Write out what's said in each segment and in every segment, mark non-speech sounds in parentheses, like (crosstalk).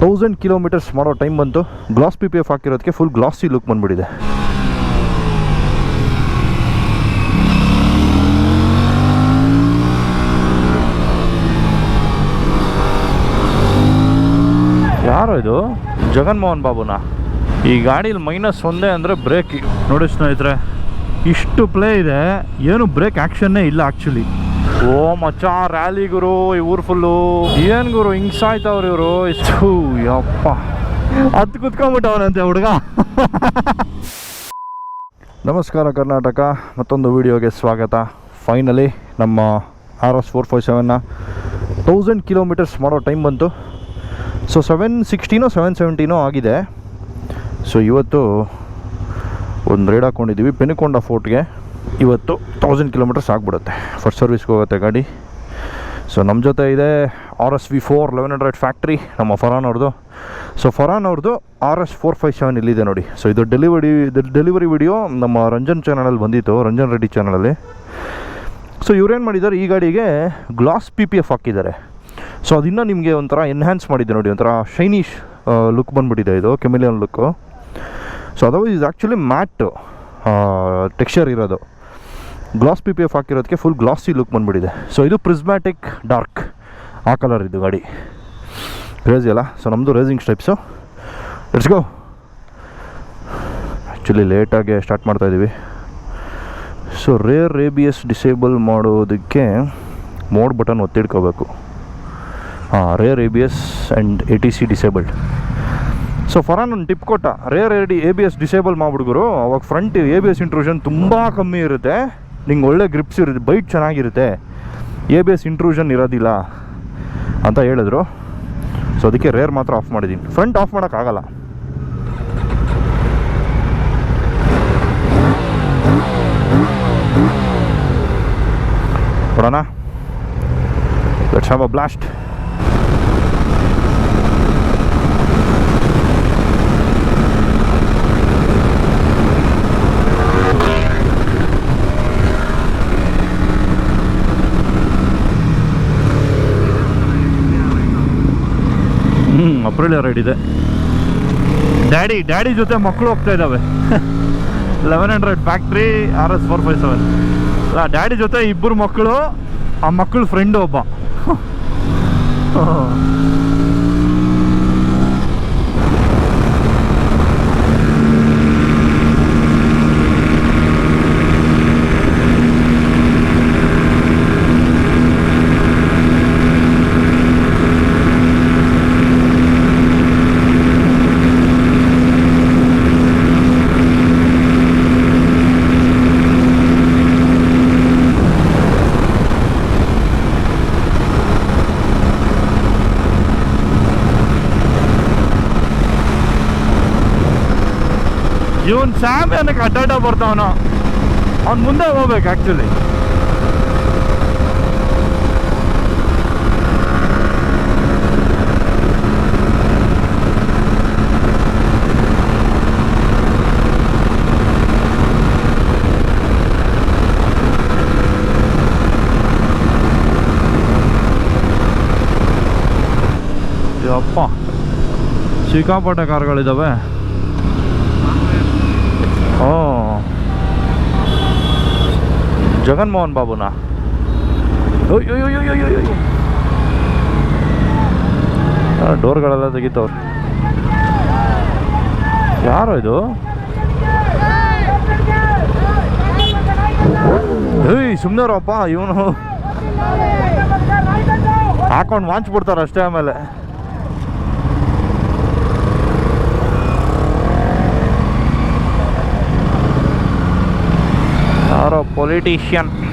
Thousand kilometres ಮಾಡೋ time ಬಂತು. Glass P P F ಹಾಕಿರೋದಕ್ಕೆ ಫುಲ್ ಗ್ಲಾಸಿ ಲುಕ್ ಬಂದ್ಬಿಟ್ಟಿದೆ. ಯಾರು ಇದು? ಜಗನ್ಮೋಹನ್ ಬಾಬುನಾ? ಈ ಗಾಡೀಲಿ ಮೈನಸ್ ಒಂದೇ ಅಂದರೆ ಬ್ರೇಕ್ ನೋಡಿ ಸ್ನೇಹಿತರೆ, ಇಷ್ಟು ಪ್ಲೇ ಇದೆ. ಏನು ಬ್ರೇಕ್ ಆ್ಯಕ್ಷನ್ನೇ ಇಲ್ಲ ಆ್ಯಕ್ಚುಲಿ ಓ, ಮಚ್ಚ ರ್ಯಾಲಿ ಗುರು ಊರ್ ಫುಲ್ಲು ಏನ್ ಗುರು, ಹಿಂಗ್ ಸಾಯ್ತಾವ್ರ ಇವರು? ಇಷ್ಟು ಯಪ್ಪ. ಹತ್ತು ಕುತ್ಕೊಂಡ್ಬಿಟ್ಟವನಂತೆ ಹುಡುಗ. ನಮಸ್ಕಾರ ಕರ್ನಾಟಕ, ಮತ್ತೊಂದು ವಿಡಿಯೋಗೆ ಸ್ವಾಗತ. ಫೈನಲಿ ನಮ್ಮ ಆರ್ ಎಸ್ ಫೋರ್ ಫೈವ್ ಸೆವೆನ್ನ ತೌಸಂಡ್ ಕಿಲೋಮೀಟರ್ಸ್ ಮಾಡೋ ಟೈಮ್ ಬಂತು. ಸೊ ಸೆವೆನ್ ಸಿಕ್ಸ್ಟೀನೋ ಸೆವೆನ್ ಸೆವೆಂಟೀನೋ ಆಗಿದೆ. ಸೊ ಇವತ್ತು ಒಂದು ರೈಡ್ ಹಾಕ್ಕೊಂಡಿದ್ದೀವಿ ಪೆನುಕೊಂಡ ಫೋರ್ಟ್ಗೆ ಇವತ್ತು ತೌಸಂಡ್ ಕಿಲೋಮೀಟರ್ಸ್ ಆಗಿಬಿಡುತ್ತೆ. ಫಸ್ಟ್ ಸರ್ವಿಸ್ಗೆ ಹೋಗುತ್ತೆ ಗಾಡಿ. ಸೊ ನಮ್ಮ ಜೊತೆ ಇದೆ R S V four eleven hundred factory ನಮ್ಮ ಫರಾನ್ ಅವ್ರದ್ದು ಸೊ ಫರಾನ್ ಅವ್ರದ್ದು R S four five seven ಇಲ್ಲಿದೆ ನೋಡಿ. ಸೊ ಇದು ಡೆಲಿವರಿ ಡೆಲಿವರಿ ವಿಡಿಯೋ ನಮ್ಮ ರಂಜನ್ ಚಾನಲಲ್ಲಿ ಬಂದಿತ್ತು, ರಂಜನ್ ರೆಡ್ಡಿ ಚಾನಲಲ್ಲಿ ಸೊ ಇವ್ರೇನು ಮಾಡಿದ್ದಾರೆ ಈ ಗಾಡಿಗೆ ಗ್ಲಾಸ್ ಪಿ ಪಿ ಎಫ್ ಹಾಕಿದ್ದಾರೆ. ಸೊ ಅದಿನ್ನೂ ನಿಮಗೆ ಒಂಥರ ಎನ್ಹ್ಯಾನ್ಸ್ ಮಾಡಿದೆ ನೋಡಿ, ಒಂಥರ ಶೈನಿಶ್ ಲುಕ್ ಬಂದುಬಿಟ್ಟಿದೆ ಇದು ಕೆಮಿಲಿಯನ್ ಲುಕ್ಕು ಸೊ ಅದರ್ವೈಸ್ ಇದು ಆ್ಯಕ್ಚುಲಿ ಮ್ಯಾಟ್ ಟೆಕ್ಸ್ಚರ್ ಇರೋದು. ಗ್ಲಾಸ್ ಪಿ ಪಿ ಎಫ್ ಹಾಕಿರೋದಕ್ಕೆ ಫುಲ್ ಗ್ಲಾಸಿ ಲುಕ್ ಬಂದ್ಬಿಟ್ಟಿದೆ. ಸೊ ಇದು ಪ್ರಿಸ್ಮ್ಯಾಟಿಕ್ ಡಾರ್ಕ್ ಆ ಕಲರ್ ಇದು ಗಾಡಿ. ಕ್ರೇಜಿ ಅಲ್ಲ? ಸೊ ನಮ್ಮದು racing steps let's go actually ಲೇಟಾಗಿ ಸ್ಟಾರ್ಟ್ ಮಾಡ್ತಾಯಿದ್ದೀವಿ ಸೊ ರೇರ್ ರೇಬಿಯಸ್ ಡಿಸೇಬಲ್ ಮಾಡೋದಕ್ಕೆ ಮೋಡ್ ಬಟನ್ ಒತ್ತಿಡ್ಕೋಬೇಕು ಹಾಂ rear A B S and A T C disabled so Farhan ಒಂದು ಟಿಪ್ ಕೊಟ್ಟ. Rear A D A B S disable ಮಾಡಿಬಿಡ್ಗರು ಅವಾಗ front A B S intrusion ತುಂಬ ಕಮ್ಮಿ ಇರುತ್ತೆ. ನಿಂಗೆ ಒಳ್ಳೆ ಗ್ರಿಪ್ಸ್ ಇರುತ್ತೆ ಬೈಟ್ ಚೆನ್ನಾಗಿರುತ್ತೆ. ಎ ಬಿ ಎಸ್ ಇಂಟ್ರೂಷನ್ ಇರೋದಿಲ್ಲ ಅಂತ ಹೇಳಿದ್ರು. ಸೊ ಅದಕ್ಕೆ ರೇರ್ ಮಾತ್ರ ಆಫ್ ಮಾಡಿದ್ದೀನಿ ಫ್ರಂಟ್ ಆಫ್ ಮಾಡೋಕ್ಕಾಗಲ್ಲ ನೋಡೋಣ ಅ ಬ್ಲಾಸ್ಟ್ ಅಪ್ರಿಲಿಯ ರೈಡ್ ಇದೆ. ಡ್ಯಾಡಿ ಡ್ಯಾಡಿ ಜೊತೆ ಮಕ್ಕಳು ಹೋಗ್ತಾ ಇದ್ದಾವೆ eleven hundred factory R S four five seven daddy ಜೊತೆ ಇಬ್ಬರು ಮಕ್ಕಳು, ಆ ಮಕ್ಕಳು ಫ್ರೆಂಡ್ ಒಬ್ಬ. ಇವನ್ ಸ್ಯಾಮ್ ಏನಕ್ಕೆ ಅಡ್ಡಾಡ ಬರ್ತಾವನ ಅವ್ನು ಮುಂದೆ ಹೋಗ್ಬೇಕು ಆ್ಯಕ್ಚುಲಿ ಅಪ್ಪ ಸಿಕ್ಕಾಪಟ್ಟೆ ಕಾರ್ಗಳಿದ್ದಾವೆ ಓ ಜಗನ್ಮೋಹನ್ ಬಾಬುನಾ ಡೋರ್ಗಳೆಲ್ಲ ತೆಗಿತವ್ರು. ಯಾರು ಇದು? ಏಯ್ ಸುಮ್ಮನೆರಪ್ಪ ಇವನು. ಹಾಕೊಂಡು ವಾಂಚ್ ಬಿಡ್ತಾರೆ ಅಷ್ಟೇ ಆಮೇಲೆ. ಯಾರೋ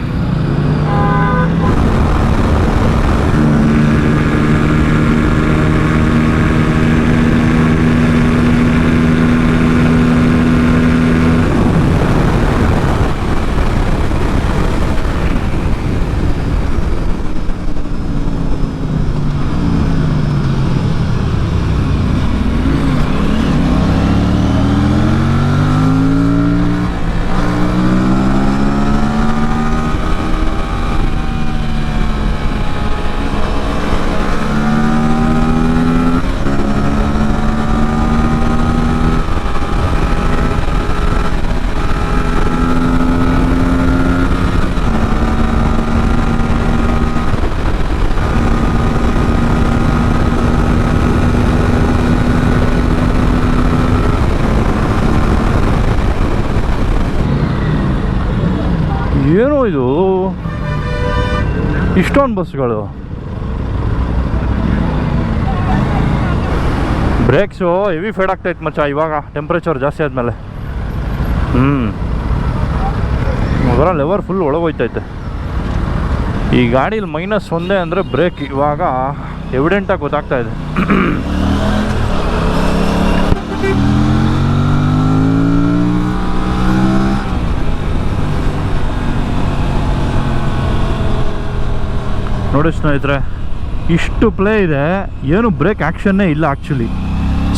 ಇದು? ಇಷ್ಟೊಂದು ಬಸ್ಗಳು. ಬ್ರೇಕ್ಸು ಹೆವಿ ಫೇಡ್ ಆಗ್ತೈತೆ ಮಚ್ಚ, ಇವಾಗ ಟೆಂಪ್ರೇಚರ್ ಜಾಸ್ತಿ ಆದಮೇಲೆ. ಹ್ಞೂ ಅದರ ಲೆವರ್ ಫುಲ್ ಒಳಗೋಯ್ತೈತೆ. ಈ ಗಾಡೀಲಿ ಮೈನಸ್ ಒಂದೇ ಅಂದರೆ ಬ್ರೇಕ್ ಇವಾಗ ಎವಿಡೆಂಟಾಗಿ ಗೊತ್ತಾಗ್ತಾ ಇದೆ. ನೋಡಿ ಸ್ನೇಹಿತರೆ, ಇಷ್ಟು ಪ್ಲೇ ಇದೆ, ಏನು ಬ್ರೇಕ್ ಆ್ಯಕ್ಷನ್ನೇ ಇಲ್ಲ ಆ್ಯಕ್ಚುಲಿ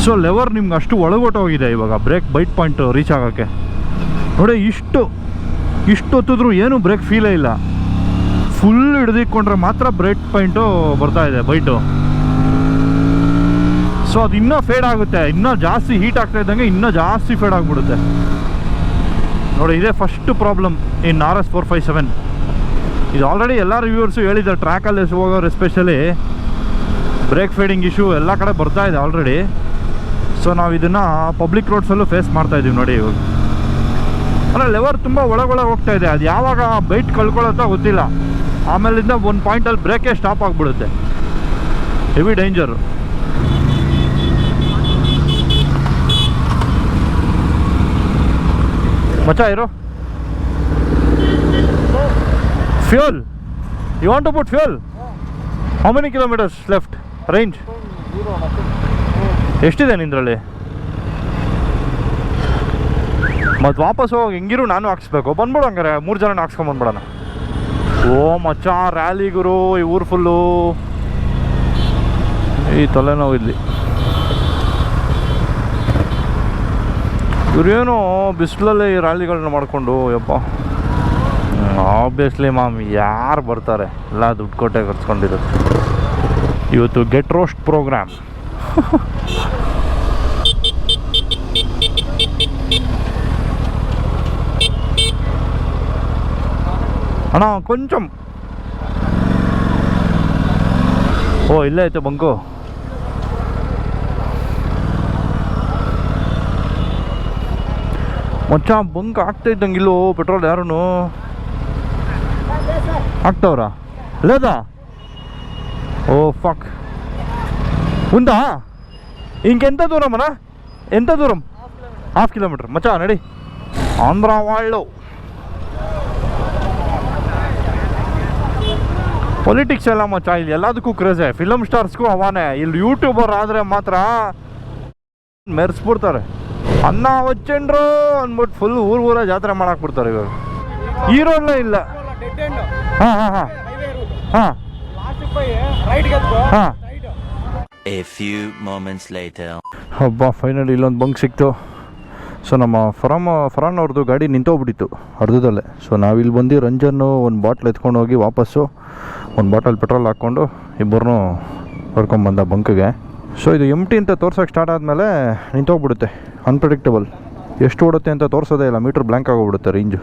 ಸೊ ಲೆವರ್ ನಿಮ್ಗೆ ಅಷ್ಟು ಒಳಗೊಟ್ಟೋಗಿದೆ ಇವಾಗ ಬ್ರೇಕ್ ಬೈಟ್ ಪಾಯಿಂಟ್ ರೀಚ್ ಆಗೋಕ್ಕೆ. ನೋಡಿ, ಇಷ್ಟು ಇಷ್ಟು ಹೊತ್ತಿದ್ರು ಏನು ಬ್ರೇಕ್ ಫೀಲೇ ಇಲ್ಲ. ಫುಲ್ ಹಿಡಿದಿಟ್ಕೊಂಡ್ರೆ ಮಾತ್ರ ಬ್ರೇಕ್ ಪಾಯಿಂಟು ಬರ್ತಾ ಇದೆ ಬೈಟು ಸೊ ಅದು ಇನ್ನೂ ಫೇಡ್ ಆಗುತ್ತೆ, ಇನ್ನೂ ಜಾಸ್ತಿ ಹೀಟ್ ಆಗ್ತಾ ಇದ್ದಂಗೆ ಇನ್ನೂ ಜಾಸ್ತಿ ಫೇಡ್ ಆಗಿಬಿಡುತ್ತೆ. ನೋಡಿ, ಇದೇ first problem in R S four five seven ಇದು ಆಲ್ರೆಡಿ ಎಲ್ಲ ರಿವ್ಯೂವರ್ಸು ಹೇಳಿದ್ದಾರೆ. ಟ್ರ್ಯಾಕಲ್ಲಿ ಹೋಗೋರು ಎಸ್ಪೆಷಲಿ ಬ್ರೇಕ್ ಫೇಡಿಂಗ್ ಇಶ್ಯೂ ಎಲ್ಲ ಕಡೆ ಬರ್ತಾ ಇದೆ ಆಲ್ರೆಡಿ ಸೊ ನಾವು ಇದನ್ನು ಪಬ್ಲಿಕ್ ರೋಡ್ಸಲ್ಲೂ ಫೇಸ್ ಮಾಡ್ತಾ ಇದ್ದೀವಿ ನೋಡಿ ಇವಾಗ. ಅಂದರೆ ಲೆವರ್ ತುಂಬ ಒಳಗೊಳಗೆ ಹೋಗ್ತಾ ಇದೆ. ಅದು ಯಾವಾಗ ಬೈಟ್ ಕಳ್ಕೊಳ್ಳುತ್ತೋ ಗೊತ್ತಿಲ್ಲ. ಆಮೇಲಿಂದ ಒಂದು ಪಾಯಿಂಟಲ್ಲಿ ಬ್ರೇಕೇ ಸ್ಟಾಪ್ ಆಗಿಬಿಡುತ್ತೆ. ಹೆವಿ ಡೇಂಜರು ಮಚ್ಚ, ಇರು. Fuel you want to put fuel how many kilometres left range ಎಷ್ಟಿದೆ ನಿಂದ್ರಲ್ಲಿ? ಮತ್ತು ವಾಪಸ್ ಹೋಗಿ ಹೆಂಗಿರು ನಾನು ಹಾಕ್ಸ್ಬೇಕು. ಬಂದ್ಬಿಡು ಹಂಗಾರೆ. ಮೂರು ಜನ ಹಾಕ್ಸ್ಕೊಂಬಂದ್ಬಿಡೋಣ ಓ, ಮಚ್ಚ ರ್ಯಾಲಿ ಗುರು, ಈ ಊರು ಫುಲ್ಲು ಈ ತಲೆನೋವು ಇಲ್ಲಿ. ಇವ್ರೇನು ಈ ರ್ಯಾಲಿಗಳನ್ನ ಮಾಡಿಕೊಂಡು ಯಪ್ಪ ಆಬ್ವಿಯಸ್ಲಿ ಮ್ಯಾಮ್ ಯಾರು ಬರ್ತಾರೆ? ಎಲ್ಲ ದುಡ್ಡು ಕೊಟ್ಟೆ ಖರ್ಚ್ಕೊಂಡಿರೋದು ಇವತ್ತು ಗೆಟ್ ರೋಸ್ಟ್ ಪ್ರೋಗ್ರಾಮ್ ಅಣ್ಣ, ಕೊಂಚಂ. ಓ, ಇಲ್ಲೇ ಐತೆ ಬಂಕು. ಮಚ್ಚ, ಬಂಕ್ ಆಗ್ತಾ ಇದ್ದಂಗಿಲ್ಲೋ ಪೆಟ್ರೋಲ್ ಯಾರೂ ಆಗ್ತಾವ್ರಾ లేదా ఓ ఫక్ ఉందా ఇంకెంత దూరం అన్నా ఎంత దూరం హాఫ్ కిలోమీటర్ మచ్చా నడి ఆంధ్ర వాళ్ళు ಪೊಲಿಟಿಕ್ಸ್ ಎಲ್ಲ ಮಚ್ಚ ಇಲ್ಲಿ ಎಲ್ಲದಕ್ಕೂ ಕ್ರೇಜೆ ಫಿಲಮ್ ಸ್ಟಾರ್ಸ್ಗೂ ಅವಾನೆ ಇಲ್ಲಿ ಯೂಟ್ಯೂಬರ್ ಆದರೆ ಮಾತ್ರ ಮೆರೆಸ್ಬಿಡ್ತಾರೆ ಅನ್ನ ವಚ್ಚಂಡ್ರು ಅಂದ್ಬಿಟ್ಟು ಫುಲ್ ಊರು ಊರ ಜಾತ್ರೆ ಮಾಡಕ್ಕೆ ಬಿಡ್ತಾರೆ ಇವಾಗ ಈ ರೋಡ್ಲೇ ಇಲ್ಲ ಡೆಡ್ ಎಂಡ್ ಹಾಂ ಹಾಂ ಹಾಂ. ಹಾಂ. ಹಾಂ. ಹಬ್ಬ ಫೈನಲಿ ಇಲ್ಲೊಂದು ಬಂಕ್ ಸಿಕ್ತು. ಸೊ ನಮ್ಮ ಫರಾಮ್ ಫರಾನ್ ಅವ್ರದ್ದು ಗಾಡಿ ನಿಂತೋಗ್ಬಿಟ್ಟಿತ್ತು ಅರ್ಧದಲ್ಲೇ. ಸೊ ನಾವಿಲ್ಲಿ ಬಂದು ರಂಜನ್ನು ಒಂದು ಬಾಟ್ಲ್ ಎತ್ಕೊಂಡು ಹೋಗಿ ವಾಪಸ್ಸು ಒಂದು ಬಾಟಲ್ ಪೆಟ್ರೋಲ್ ಹಾಕ್ಕೊಂಡು ಇಬ್ಬರನ್ನೂ ಕರ್ಕೊಂಬಂದ ಬಂಕ್ಗೆ ಸೊ ಇದು ಎಂ ಟಿ ಅಂತ ತೋರ್ಸೋಕೆ ಸ್ಟಾರ್ಟ್ ಆದಮೇಲೆ ನಿಂತೋಗ್ಬಿಡುತ್ತೆ ಅನ್ಪ್ರೆಡಿಕ್ಟಬಲ್ ಎಷ್ಟು ಓಡುತ್ತೆ ಅಂತ ತೋರಿಸೋದೇ ಇಲ್ಲ. ಮೀಟ್ರ್ ಬ್ಲ್ಯಾಂಕ್ ಆಗೋಗ್ಬಿಡುತ್ತೆ ರೇಂಜು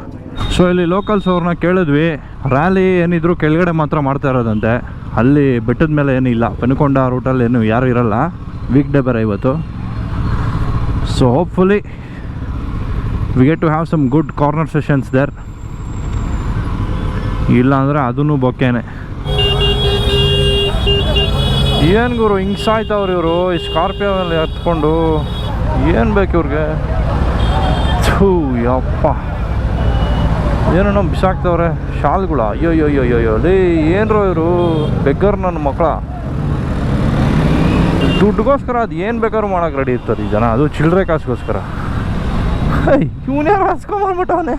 ಸೊ ಇಲ್ಲಿ ಲೋಕಲ್ಸ್ ಅವ್ರನ್ನ ಕೇಳಿದ್ವಿ. ರ್ಯಾಲಿ ಏನಿದ್ರು ಕೆಳಗಡೆ ಮಾತ್ರ ಮಾಡ್ತಾ ಇರೋದಂತೆ. ಅಲ್ಲಿ ಬೆಟ್ಟದ ಮೇಲೆ ಏನಿಲ್ಲ ಪೆನುಕೊಂಡ ರೂಟಲ್ಲಿ ಏನು ಯಾರು ಇರಲ್ಲ. ವೀಕ್ ಡೇ ಬೇರೆ ಇವತ್ತು. So hopefully we get to have some good corner sessions there ಇಲ್ಲ ಅಂದರೆ ಅದೂ ಬೊಕ್ಕೇನೆ. ಏನು ಗುರು, ಹಿಂಗೆ ಸಾಯ್ತವ್ರು ಇವರು? ಈ ಸ್ಕಾರ್ಪಿಯೋನಲ್ಲಿ ಹತ್ಕೊಂಡು ಏನು ಬೇಕು ಇವ್ರಿಗೆ? ಥೂ, ಯಪ್ಪ. ಏನೋ ಬಿಸಾಕ್ತವ್ರೆ ಶಾಲ್ಗಳ. ಅಯ್ಯೋ ಅಯ್ಯೋ ಅಯ್ಯೋ ಅಯ್ಯೋ ಲೇ, ಏನ್ರೋ ಇವರು? ಬೆಗ್ಗರ್ ನನ್ನ ಮಕ್ಕಳ ದುಡ್ಡುಗೋಸ್ಕರ ಅದು ಏನು ಬೇಕಾದ್ರೂ ಮಾಡೋಕೆ ರೆಡಿ ಇರ್ತದೆ ಈ ಜನ. ಅದು ಚಿಲ್ಲರೆ ಕಾಸಿಗೋಸ್ಕರ. ಇವನ್ಯಾರು ಹಸ್ಕೊಂಬಂದ್ಬಿಟ್ಟವನೆ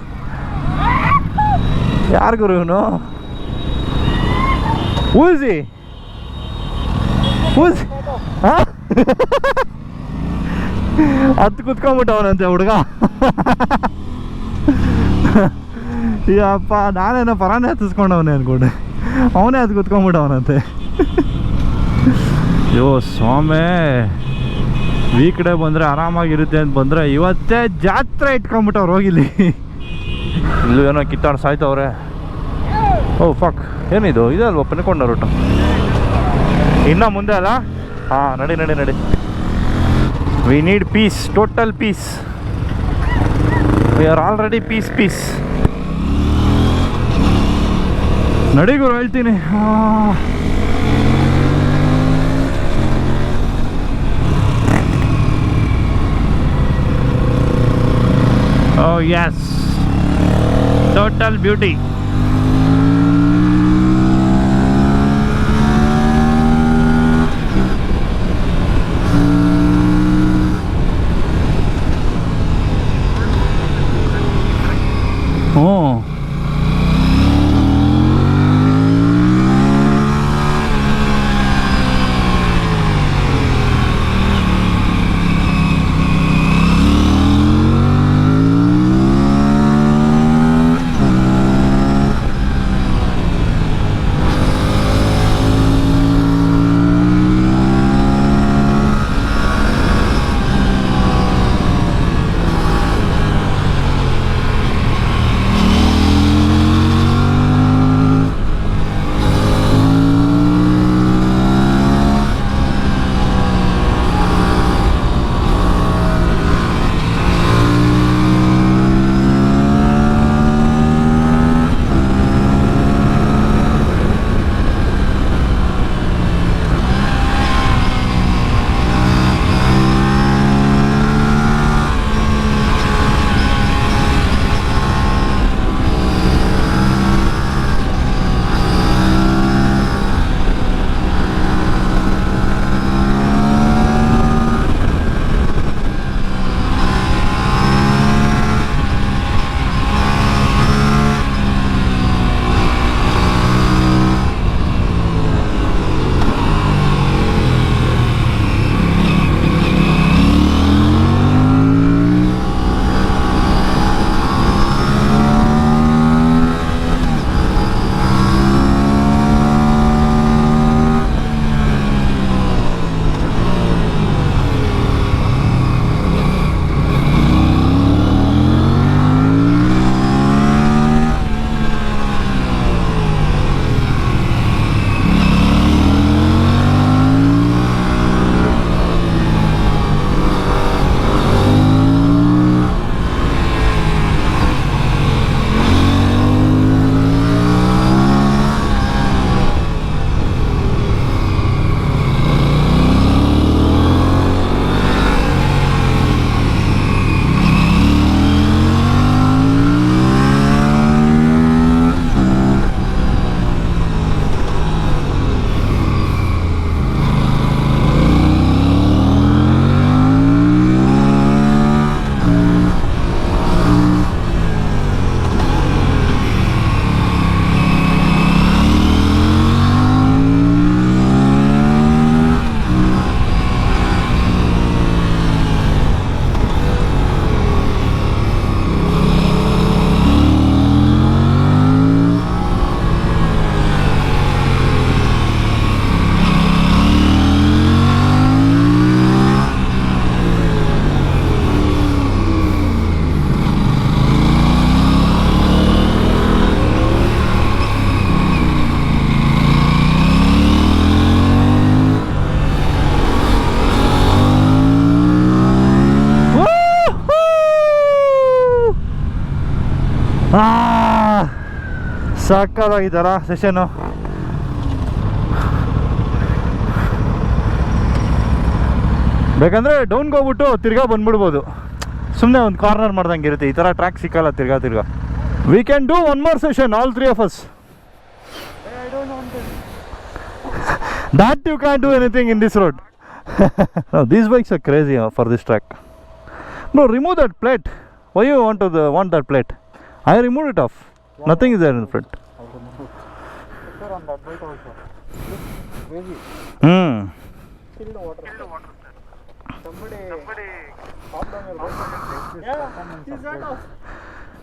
ಯಾರಿಗೂ ಇವನು? ಊಸಿ ಊಸಿ ಹಾಂ? ಹತ್ತು ಕುತ್ಕೊಂಡ್ಬಿಟ್ಟವನಂತೆ ಹುಡುಗ. ಅಪ್ಪ ನಾನೇನೋ ಪರಾನೇ ಹತ್ತಿಸ್ಕೊಂಡವನೇ ಅನ್ಕೊಂಡೆ. ಅವನೇ ಅದು ಕುತ್ಕೊಂಡ್ಬಿಟ್ಟವನಂತೆ ಅಯ್ಯೋ ಸ್ವಾಮಿ ವೀಕ್ ಡೇ ಬಂದರೆ ಆರಾಮಾಗಿರುತ್ತೆ ಅಂತ ಬಂದರೆ ಇವತ್ತೇ ಜಾತ್ರೆ ಇಟ್ಕೊಂಬಿಟ್ಟವ್ರು ಹೋಗಿಲ್ಲಿ. ಇಲ್ಲೂ ಏನೋ ಕಿತ್ತಾಡ್ ಸಾಯ್ತವ್ರೆ ಓ ಫಕ್ ಏನಿದು? ಇದೆ ಅಲ್ವಾ? ಪೆನ್ಕೊಂಡ ರೂಟು ಇನ್ನೂ ಮುಂದೆ ಅಲ್ಲ? ಹಾಂ, ನಡಿ ನಡಿ ನಡಿ. We need peace total peace we are already peace peace ನಡಿ ಗುರು, ಹೇಳ್ತೀನಿ. ಓ Oh ಟೋಟಲ್ total ಸಾಕಾಗಿದ್ದಾರ ಸೆಷನು ಬೇಕಂದ್ರೆ ಡೌನ್ಗೆ ಹೋಗ್ಬಿಟ್ಟು ತಿರ್ಗಾ ಬಂದ್ಬಿಡ್ಬೋದು ಸುಮ್ಮನೆ ಒಂದು ಕಾರ್ನರ್ ಮಾಡ್ದಂಗೆ ಇರುತ್ತೆ ಈ ಥರ ಟ್ರ್ಯಾಕ್ ಸಿಕ್ಕಲ್ಲ ತಿರ್ಗಾ ತಿರ್ಗಾ we can do one more session all three of us I don't want to. That you can't do anything in this road. no, these bikes are crazy uh, for this track. No, remove that plate. Why you want to the, want that plate? I removed it off. Nothing is there in front. Sir, on that bike also. Look, Crazy. Hmm. Water. Somebody. Somebody. Calm down your bike. Yeah, he sat off.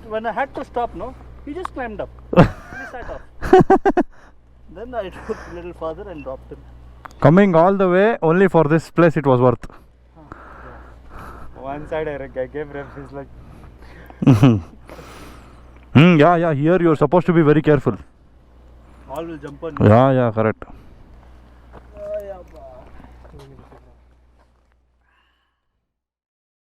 When I had to stop, no, he just climbed up. he sat off. (laughs) then I took a little further and dropped him. Coming all the way only for this place, it was worth. One side I, gave ref, he's like, (laughs) Hmm. Yeah, yeah. Here you're supposed to be very careful. all will jump on Yeah, yeah. Correct.